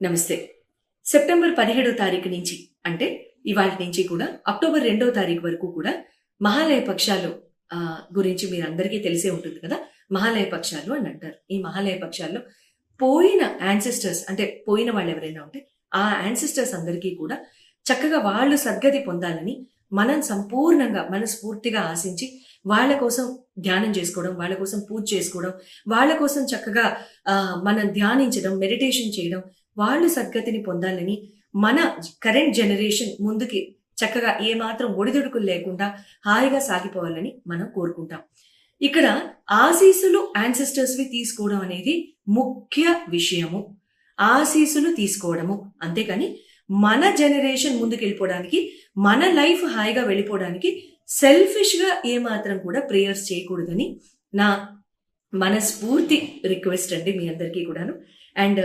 నమస్తే. సెప్టెంబర్ పదిహేడో తారీఖు నుంచి అంటే ఇవాళ నుంచి కూడా అక్టోబర్ రెండో తారీఖు వరకు కూడా మహాలయ పక్షాలు గురించి మీరు అందరికీ తెలిసే ఉంటుంది కదా? మహాలయ పక్షాలు అని అంటారు. ఈ మహాలయ పక్షాల్లో పోయిన యాన్సిస్టర్స్ అంటే పోయిన వాళ్ళు ఎవరైనా ఉంటే ఆ యాన్సిస్టర్స్ అందరికీ కూడా చక్కగా వాళ్ళు సద్గతి పొందాలని మనం సంపూర్ణంగా మనస్ఫూర్తిగా ఆశించి వాళ్ళ కోసం ధ్యానం చేసుకోవడం వాళ్ళ కోసం పూజ చేసుకోవడం వాళ్ళ కోసం చక్కగా మనం ధ్యానించడం మెడిటేషన్ చేయడం వాళ్ళు సద్గతిని పొందాలని మన కరెంట్ జనరేషన్ ముందుకి చక్కగా ఏమాత్రం ఒడిదుడుకులు లేకుండా హాయిగా సాగిపోవాలని మనం కోరుకుంటాం. ఇక్కడ ఆశీసులు యాన్సిస్టర్స్వి తీసుకోవడం అనేది ముఖ్య విషయము. ఆశీసులు తీసుకోవడము. అంతేకాని మన జనరేషన్ ముందుకు వెళ్ళిపోవడానికి మన లైఫ్ హాయిగా వెళ్ళిపోవడానికి సెల్ఫిష్గా ఏమాత్రం కూడా ప్రేయర్స్ చేయకూడదని నా మనస్ఫూర్తి రిక్వెస్ట్ అండి మీ అందరికీ కూడాను. అండ్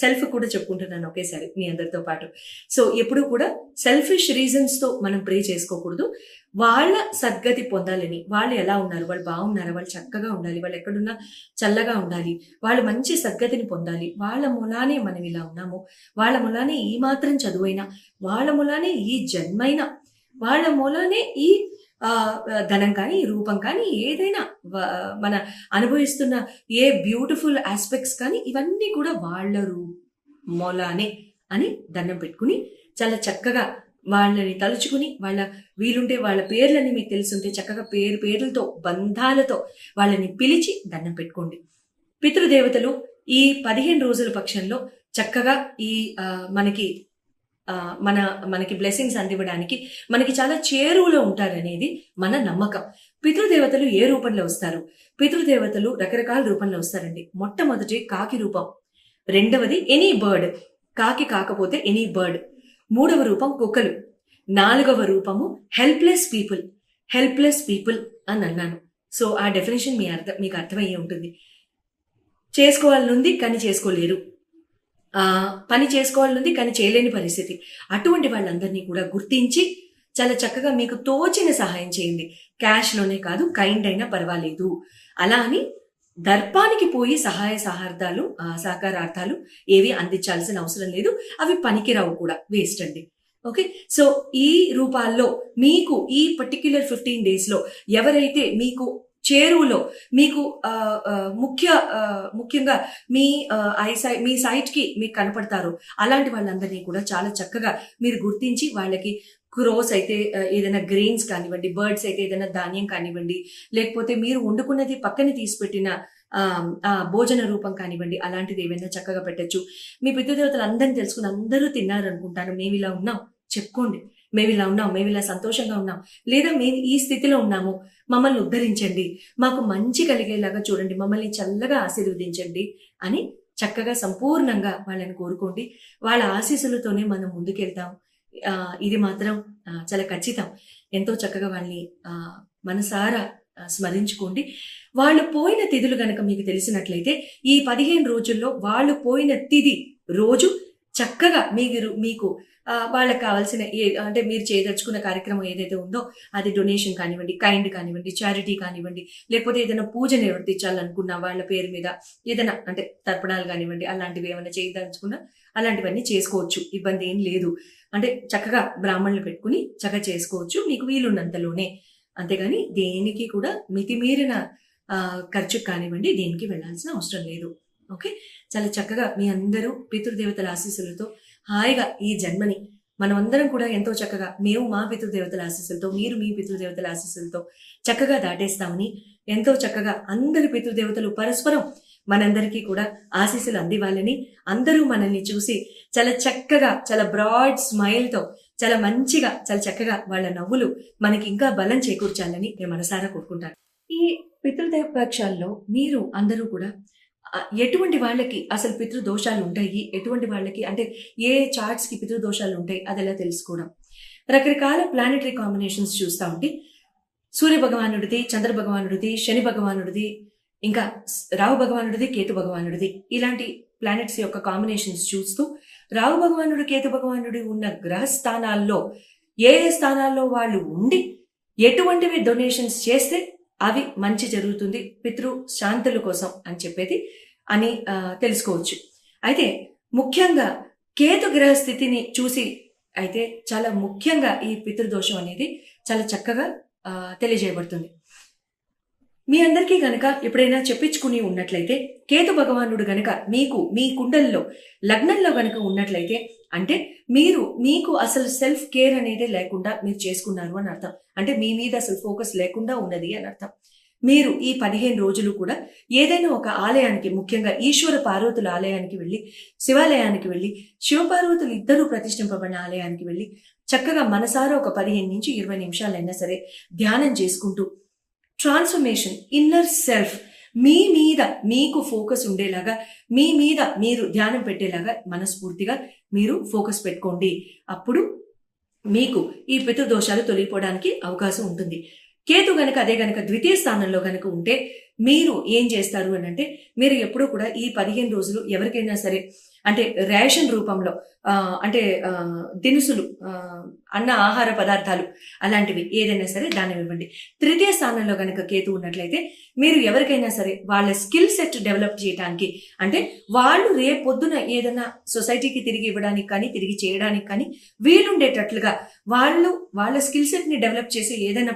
సెల్ఫ్ కూడా చెప్పుకుంటున్నాను ఒకేసారి మీ అందరితో పాటు. సో ఎప్పుడు కూడా సెల్ఫిష్ రీజన్స్తో మనం ప్రే చేసుకోకూడదు. వాళ్ళ సద్గతి పొందాలని వాళ్ళు ఎలా ఉన్నారు వాళ్ళు బాగున్నారా వాళ్ళు చక్కగా ఉండాలి వాళ్ళు ఎక్కడున్నా చల్లగా ఉండాలి వాళ్ళు మంచి సద్గతిని పొందాలి వాళ్ళ మూలానే మనం ఇలా ఉన్నాము వాళ్ళ మూలానే ఈ మాత్రం చదువైనా వాళ్ళ మూలానే ఈ జన్మైనా వాళ్ళ మూలానే ఈ ధనం కానీ ఈ రూపం కానీ ఏదైనా మన అనుభవిస్తున్న ఏ బ్యూటిఫుల్ ఆస్పెక్ట్స్ కానీ ఇవన్నీ కూడా వాళ్ళ రూ మూలానే అని దండం పెట్టుకుని చాలా చక్కగా వాళ్ళని తలుచుకుని వాళ్ళ వీలుంటే వాళ్ళ పేర్లని మీకు తెలుసుంటే చక్కగా పేరు పేర్లతో బంధాలతో వాళ్ళని పిలిచి దండం పెట్టుకోండి. పితృదేవతలు ఈ పదిహేను రోజుల పక్షంలో చక్కగా ఈ మనకి మన మనకి బ్లెస్సింగ్స్ అందివ్వడానికి మనకి చాలా చేరువలో ఉంటారనేది మన నమ్మకం. పితృదేవతలు ఏ రూపంలో వస్తారు? పితృదేవతలు రకరకాల రూపంలో వస్తారండి. మొట్టమొదటి కాకి రూపం. రెండవది ఎనీ బర్డ్ కాకి కాకపోతే ఎనీ బర్డ్ మూడవ రూపం కుక్కలు. నాలుగవ రూపము హెల్ప్లెస్ పీపుల్ హెల్ప్లెస్ పీపుల్ అని అన్నాను. సో ఆ డెఫినేషన్ మీ అర్థం మీకు అర్థమయ్యే ఉంటుంది. చేసుకోవాలనుంది కానీ చేసుకోలేరు. పని చేసుకోవాలనుంది కానీ చేయలేని పరిస్థితి. అటువంటి వాళ్ళందరినీ కూడా గుర్తించి చాలా చక్కగా మీకు తోచిన సహాయం చేయండి. క్యాష్లోనే కాదు కైండ్ అయినా పర్వాలేదు. అలా అని దర్పానికి పోయి సహాయ సహార్థాలు సహకారార్థాలు ఏవి అందించాల్సిన అవసరం లేదు. అవి పనికిరావు కూడా వేస్ట్ అండి. ఓకే సో ఈ రూపాల్లో మీకు ఈ పర్టిక్యులర్ ఫిఫ్టీన్ డేస్లో ఎవరైతే మీకు చేరువలో మీకు ముఖ్య ముఖ్యంగా మీ ఐ సై మీ సైట్కి మీకు కనపడతారు. అలాంటి వాళ్ళందరినీ కూడా చాలా చక్కగా మీరు గుర్తించి వాళ్ళకి క్రోస్ అయితే ఏదైనా గ్రెయిన్స్ కానివ్వండి బర్డ్స్ అయితే ఏదైనా ధాన్యం కానివ్వండి లేకపోతే మీరు వండుకున్నది పక్కన తీసిపెట్టిన ఆ, భోజన రూపం కానివ్వండి అలాంటిది ఏమైనా చక్కగా పెట్టచ్చు. మీ పితృదేవతలు అందరిని తెలుసుకుని అందరూ తిన్నారనుకుంటాను. మేము ఇలా ఉన్నాం. చెప్పుకోండి. మేము ఇలా ఉన్నాం మేము ఇలా సంతోషంగా ఉన్నాం. లేదా మేము ఈ స్థితిలో ఉన్నాము. మమ్మల్ని ఉద్ధరించండి. మాకు మంచి కలిగేలాగా చూడండి. మమ్మల్ని చల్లగా ఆశీర్వదించండి అని చక్కగా సంపూర్ణంగా వాళ్ళని కోరుకోండి. వాళ్ళ ఆశీస్సులతోనే మనం ముందుకెళ్తాం. ఇది మాత్రం చాలా ఖచ్చితం. ఎంతో చక్కగా వాళ్ళని మనసారా స్మరించుకోండి. వాళ్ళు పోయిన తిథులు గనక మీకు తెలిసినట్లయితే ఈ పదిహేను రోజుల్లో వాళ్ళు పోయిన తిథి రోజు చక్కగా మీరు మీకు వాళ్ళకి కావాల్సిన ఏ అంటే మీరు చేయదలుచుకున్న కార్యక్రమం ఏదైతే ఉందో అది డొనేషన్ కానివ్వండి కైండ్ కానివ్వండి చారిటీ కానివ్వండి లేకపోతే ఏదైనా పూజ నిర్వర్తించాలనుకున్న వాళ్ళ పేరు మీద ఏదైనా అంటే తర్పణాలు కానివ్వండి అలాంటివి ఏమైనా చేయదలుచుకున్నా అలాంటివన్నీ చేసుకోవచ్చు. ఇబ్బంది ఏం లేదు. అంటే చక్కగా బ్రాహ్మణులు పెట్టుకుని చక్కగా చేసుకోవచ్చు. మీకు వీలున్నంతలోనే. అంతేగాని దేనికి కూడా మితిమీరిన ఖర్చు కానివ్వండి దేనికి వెళ్ళాల్సిన అవసరం లేదు. ఓకే? చాలా చక్కగా మీ అందరూ పితృదేవతల ఆశీస్సులతో హాయిగా ఈ జన్మని మనమందరం కూడా ఎంతో చక్కగా మేము మా పితృదేవతల ఆశీస్సులతో మీరు మీ పితృదేవతల ఆశీస్సులతో చక్కగా దాటేస్తామని ఎంతో చక్కగా అందరి పితృదేవతలు పరస్పరం మనందరికీ కూడా ఆశీస్సులు అందివ్వాలని అందరూ మనల్ని చూసి చాలా చక్కగా చాలా బ్రాడ్ స్మైల్తో చాలా మంచిగా చాలా చక్కగా వాళ్ళ నవ్వులు మనకి ఇంకా బలం చేకూర్చాలని నేను మనసారా కోరుకుంటాను. ఈ పితృదేవ పక్షాల్లో మీరు అందరూ కూడా ఎటువంటి వాళ్ళకి అసలు పితృదోషాలు ఉంటాయి? ఎటువంటి వాళ్ళకి అంటే ఏ చార్ట్స్కి పితృదోషాలు ఉంటాయి? అది ఎలా తెలుసుకోవడం? రకరకాల ప్లానెటరీ కాంబినేషన్స్ చూస్తా ఉంటే సూర్య భగవానుడిది చంద్ర భగవానుడిది శని భగవానుడిది ఇంకా రావు భగవానుడిది కేతు భగవానుడిది. ఇలాంటి ప్లానెట్స్ యొక్క కాంబినేషన్స్ చూస్తూ రావు భగవానుడు కేతు భగవానుడు ఉన్న గ్రహ స్థానాల్లో ఏ ఏ స్థానాల్లో వాళ్ళు ఉండి ఎటువంటివి డొనేషన్స్ చేస్తే అవి మంచి జరుగుతుంది పితృ శాంతుల కోసం అని చెప్పేది అని తెలుసుకోవచ్చు. అయితే ముఖ్యంగా కేతు గ్రహ స్థితిని చూసి అయితే చాలా ముఖ్యంగా ఈ పితృదోషం అనేది చాలా చక్కగా తెలియజేయబడుతుంది. మీ అందరికీ గనక ఎప్పుడైనా చెప్పించుకుని ఉన్నట్లయితే కేతు భగవానుడు గనక మీకు మీ కుండల్లో లగ్నంలో గనక ఉన్నట్లయితే అంటే మీరు మీకు అసలు సెల్ఫ్ కేర్ అనేది లేకుండా మీరు చేసుకున్నారు అని అర్థం. అంటే మీ మీద అసలు ఫోకస్ లేకుండా ఉన్నది అని అర్థం. మీరు ఈ పదిహేను రోజులు కూడా ఏదైనా ఒక ఆలయానికి ముఖ్యంగా ఈశ్వర పార్వతుల ఆలయానికి వెళ్ళి శివాలయానికి వెళ్ళి శివపార్వతులు ఇద్దరూ ప్రతిష్ఠింపబడిన ఆలయానికి వెళ్ళి చక్కగా మనసారా ఒక పదిహేను నుంచి ఇరవై నిమిషాలైనా సరే ధ్యానం చేసుకుంటూ ట్రాన్స్ఫర్మేషన్ ఇన్నర్ సెల్ఫ్ మీ మీద మీకు ఫోకస్ ఉండేలాగా మీ మీద మీరు ధ్యానం పెట్టేలాగా మనస్ఫూర్తిగా మీరు ఫోకస్ పెట్టుకోండి. అప్పుడు మీకు ఈ పితృదోషాలు తొలగిపోవడానికి అవకాశం ఉంటుంది. కేతు గనక అదే గనక ద్వితీయ స్థానంలో గనక ఉంటే మీరు ఏం చేస్తారు అని అంటే మీరు ఎప్పుడూ కూడా ఈ పదిహేను రోజులు ఎవరికైనా సరే అంటే రేషన్ రూపంలో అంటే దినుసులు అన్న ఆహార పదార్థాలు అలాంటివి ఏదైనా సరే దాన్ని ఇవ్వండి. తృతీయ స్థానంలో కనుక కేతు ఉన్నట్లయితే మీరు ఎవరికైనా సరే వాళ్ళ స్కిల్ సెట్ డెవలప్ చేయడానికి అంటే వాళ్ళు రేపొద్దున పొద్దున ఏదైనా సొసైటీకి తిరిగి ఇవ్వడానికి కానీ తిరిగి చేయడానికి కానీ వీలుండేటట్లుగా వాళ్ళు వాళ్ళ స్కిల్ సెట్ని డెవలప్ చేసి ఏదైనా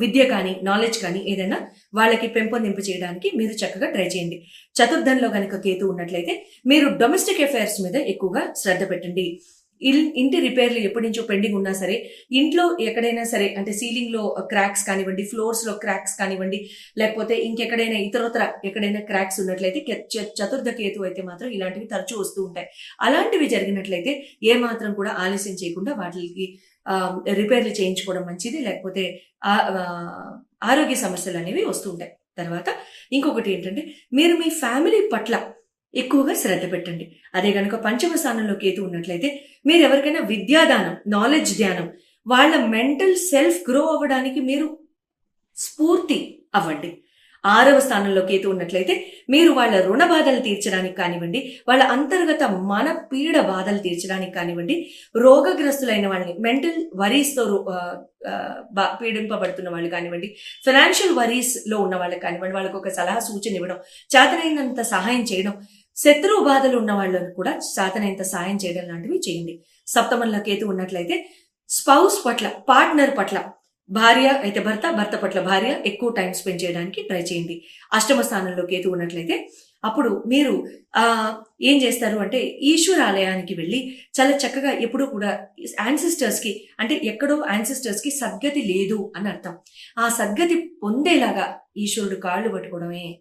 విద్య కానీ నాలెడ్జ్ కానీ ఏదైనా వాళ్ళకి పెంపొందింపు చేయడానికి మీరు చక్కగా ట్రై చేయండి. చతుర్థంలో కనుక కేతు ఉన్నట్లయితే మీరు డొమెస్టిక్ అఫైర్స్ మీద ఎక్కువగా శ్రద్ధ పెట్టండి. ఇంటి రిపేర్లు ఎప్పటి నుంచో పెండింగ్ ఉన్నా సరే ఇంట్లో ఎక్కడైనా సరే అంటే సీలింగ్లో క్రాక్స్ కానివ్వండి ఫ్లోర్స్లో క్రాక్స్ కానివ్వండి లేకపోతే ఇంకెక్కడైనా ఇతరత్ర ఎక్కడైనా క్రాక్స్ ఉన్నట్లయితే చతుర్థ కేతు అయితే మాత్రం ఇలాంటివి తరచూ వస్తూ ఉంటాయి. అలాంటివి జరిగినట్లయితే ఏ మాత్రం కూడా ఆలస్యం చేయకుండా వాటికి రిపేర్లు చేయించుకోవడం మంచిది లేకపోతే ఆరోగ్య సమస్యలు అనేవి వస్తూ ఉంటాయి. తర్వాత ఇంకొకటి ఏంటంటే మీరు మీ ఫ్యామిలీ పట్ల ఎక్కువగా శ్రద్ధ పెట్టండి. అదే కనుక పంచమ స్థానంలో కేతు ఉన్నట్లయితే మీరు ఎవరికైనా విద్యాదానం నాలెడ్జ్ ధ్యానం వాళ్ళ మెంటల్ సెల్ఫ్ గ్రో అవ్వడానికి మీరు స్ఫూర్తి అవ్వండి. ఆరవ స్థానంలో కేతు ఉన్నట్లయితే మీరు వాళ్ళ రుణ బాధలు తీర్చడానికి కానివ్వండి వాళ్ళ అంతర్గత మన పీడ బాధలు తీర్చడానికి కానివ్వండి రోగగ్రస్తులైన వాళ్ళని మెంటల్ వరీస్తో పీడింపబడుతున్న వాళ్ళు కానివ్వండి ఫైనాన్షియల్ వరీస్లో ఉన్న వాళ్ళకి కానివ్వండి వాళ్ళకి ఒక సలహా సూచన ఇవ్వడం చేతనైనంత సహాయం చేయడం శత్రువు బాధలు ఉన్న వాళ్ళని కూడా చేతనైనంత సహాయం చేయడం లాంటివి చేయండి. సప్తమంలో కేతు ఉన్నట్లయితే స్పౌస్ పట్ల పార్ట్నర్ పట్ల భార్య అయితే భర్త భర్త పట్ల భార్య ఎక్కువ టైం స్పెండ్ చేయడానికి ట్రై చేయండి. అష్టమ స్థానంలో కేతు ఉన్నట్లయితే అప్పుడు మీరు ఆ ఏం చేస్తారు అంటే ఈశ్వరాలయానికి వెళ్ళి చాలా చక్కగా ఎప్పుడూ కూడా యాన్సిస్టర్స్కి అంటే ఎక్కడో యాన్సిస్టర్స్కి సద్గతి లేదు అని అర్థం. ఆ సద్గతి పొందేలాగా ఈశ్వరుడు కాళ్ళు పట్టుకోవడమే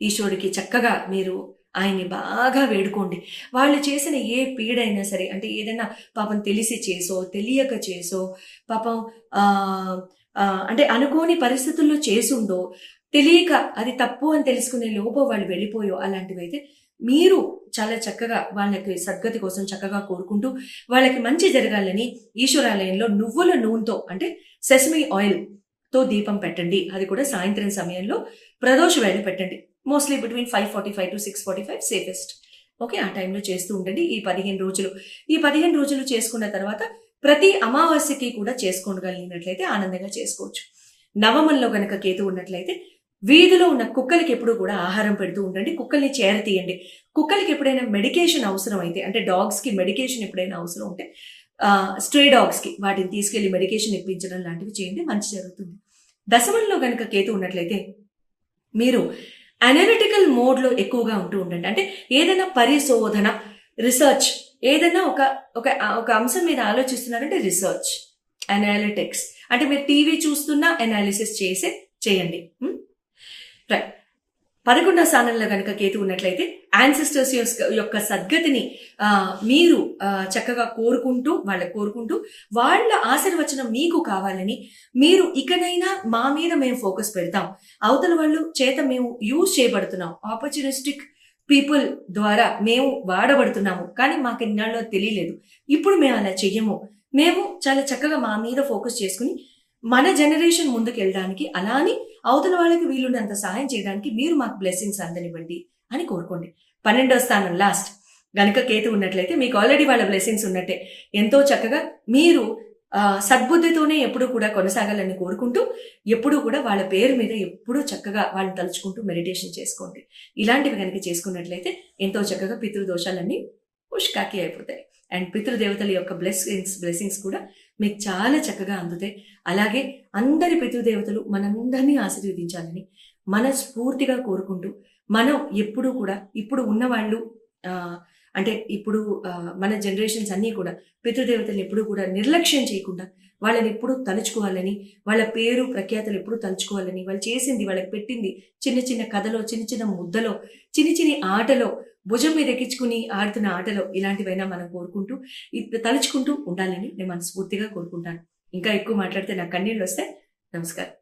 ఈశ్వరుడికి చక్కగా మీరు ఆయన్ని బాగా వేడుకోండి. వాళ్ళు చేసిన ఏ పీడైనా సరే అంటే ఏదైనా పాపం తెలిసి చేసో తెలియక చేసో పాపం అంటే అనుకోని పరిస్థితుల్లో చేసుండో తెలియక అది తప్పు అని తెలుసుకునే లోపో వాళ్ళు వెళ్ళిపోయో అలాంటివి అయితే మీరు చాలా చక్కగా వాళ్ళకి సద్గతి కోసం చక్కగా కోరుకుంటూ వాళ్ళకి మంచి జరగాలని ఈశ్వరాలయంలో నువ్వుల నూనెతో అంటే సెసమీ ఆయిల్తో దీపం పెట్టండి. అది కూడా సాయంత్రం సమయంలో ప్రదోష వేళ పెట్టండి. Mostly between five forty five to six forty five safest okay ఆ టైంలో చేస్తూ ఉండండి. ఈ పదిహేను రోజులు. ఈ పదిహేను రోజులు చేసుకున్న తర్వాత ప్రతి అమావాస్యకి కూడా చేసుకోగలిగినట్లయితే ఆనందంగా చేసుకోవచ్చు. నవమంలో గనక కేతు ఉన్నట్లయితే వీధిలో ఉన్న కుక్కలకి ఎప్పుడు కూడా ఆహారం పెడుతూ ఉండండి. కుక్కల్ని చేరతీయండి కుక్కలకి ఎప్పుడైనా మెడికేషన్ అవసరం అయితే అంటే డాగ్స్కి మెడికేషన్ ఎప్పుడైనా అవసరం ఉంటే స్ట్రే డాగ్స్కి వాటిని తీసుకెళ్ళి మెడికేషన్ ఇప్పించడం లాంటివి చేయండి. మంచి జరుగుతుంది. దశమంలో గనక కేతు ఉన్నట్లయితే మీరు అనలిటికల్ మోడ్లో ఎక్కువగా ఉంటూ ఉండండి. అంటే ఏదైనా పరిశోధన రీసెర్చ్ ఏదైనా ఒక ఒక ఒక అంశం మీద ఆలోచిస్తున్నారంటే రీసెర్చ్ అనాలిటిక్స్ అంటే మీరు టీవీ చూస్తున్నా అనాలిసిస్ చేసే చేయండి. రైట్ పదకొండో స్థానంలో కనుక కేతు ఉన్నట్లయితే యాన్సిస్టర్స్ యొక్క సద్గతిని మీరు చక్కగా కోరుకుంటూ వాళ్ళ కోరుకుంటూ వాళ్ళ ఆశీర్వచనం మీకు కావాలని మీరు ఇకనైనా మా మీద మేము ఫోకస్ పెడతాం. అవతల వాళ్ళు చేత మేము యూజ్ చేయబడుతున్నాం. ఆపర్చునిస్టిక్ పీపుల్ ద్వారా మేము వాడబడుతున్నాము. కానీ మాకు ఇన్నాళ్ళు తెలియలేదు. ఇప్పుడు మేము అలా చెయ్యము. మేము చాలా చక్కగా మా మీద ఫోకస్ చేసుకుని మన జనరేషన్ ముందుకు వెళ్ళడానికి అలానే అవతల వాళ్ళకి వీలున్నంత సహాయం చేయడానికి మీరు మాకు బ్లెస్సింగ్స్ అందనివ్వండి అని కోరుకోండి. పన్నెండో స్థానం లాస్ట్ గనుక కేతు ఉన్నట్లయితే మీకు ఆల్రెడీ వాళ్ళ బ్లెస్సింగ్స్ ఉన్నట్టే. ఎంతో చక్కగా మీరు సద్బుద్ధితోనే ఎప్పుడూ కూడా కొనసాగాలని కోరుకుంటూ ఎప్పుడూ కూడా వాళ్ళ పేరు మీద ఎప్పుడూ చక్కగా వాళ్ళని తలుచుకుంటూ మెడిటేషన్ చేసుకోండి. ఇలాంటివి కనుక చేసుకున్నట్లయితే ఎంతో చక్కగా పితృదోషాలన్నీ పుష్కాకి అయిపోతాయి. అండ్ పితృదేవతల యొక్క బ్లెస్సింగ్స్ బ్లెస్సింగ్స్ కూడా మీకు చాలా చక్కగా అందుతాయి. అలాగే అందరి పితృదేవతలు మనందరినీ ఆశీర్వదించాలని మనస్ఫూర్తిగా కోరుకుంటూ మనం ఎప్పుడూ కూడా ఇప్పుడు ఉన్నవాళ్ళు అంటే ఇప్పుడు మన జనరేషన్స్ అన్నీ కూడా పితృదేవతలను ఎప్పుడు కూడా నిర్లక్ష్యం చేయకుండా వాళ్ళని ఎప్పుడు తలుచుకోవాలని వాళ్ళ పేరు ప్రఖ్యాతలు ఎప్పుడు తలుచుకోవాలని వాళ్ళు చేసింది వాళ్ళకి పెట్టింది చిన్న చిన్న కథలో చిన్న చిన్న ముద్దలో చిన్ని చిన్ని ఆటలో భుజం మీద ఎక్కించుకుని ఆడుతున్న ఆటలో ఇలాంటివైనా మనం కోరుకుంటూ తలుచుకుంటూ ఉండాలని నేను మనస్ఫూర్తిగా కోరుకుంటాను. ఇంకా ఎక్కువ మాట్లాడితే నా కన్నీళ్ళు వస్తే నమస్కారం.